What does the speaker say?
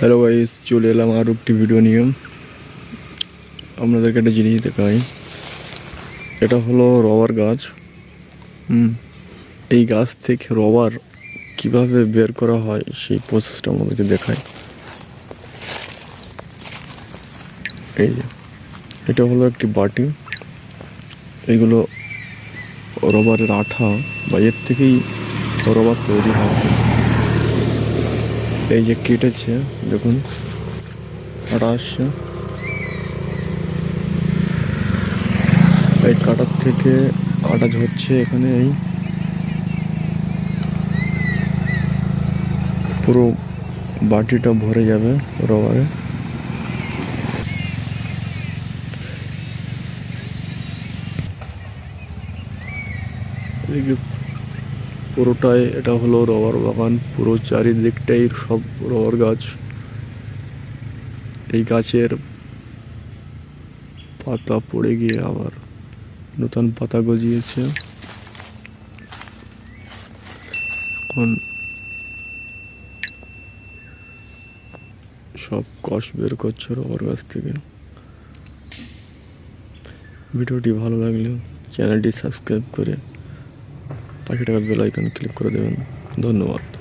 Hello guys চলে এলাম আর একটি ভিডিও নিয়ে। আপনাদেরকে একটা জিনিস দেখাই। এটা হলো রবার গাছ। হুম, এই গাছ থেকে রবার কীভাবে বের করা হয় সেই প্রসেসটা আমাদেরকে দেখায় এই এটা হলো একটি বাটি। এগুলো রবারের আঠা বা এর থেকেই রবার তৈরি হয়। এই যে কেটেছে, দেখুন। আসছে। এই কাটার থেকে আটা ঝরছে এখানে এই। পুরো বাটিটা ভরে যাবে রবারে। এদিকে পুরোটাই এটা হলো রবার বাগান, পুরো চারিদিকটাই সব রবার গাছ। এই গাছের পাতা পড়ে গিয়ে আবার নতুন পাতা গজিয়েছে। এখন সব কষ বের করছে রবার গাছ থেকে। ভিডিওটি ভালো লাগলে চ্যানেলটি সাবস্ক্রাইব করে পাশে টাকা বেল আইকন ক্লিক করে দেবেন। ধন্যবাদ।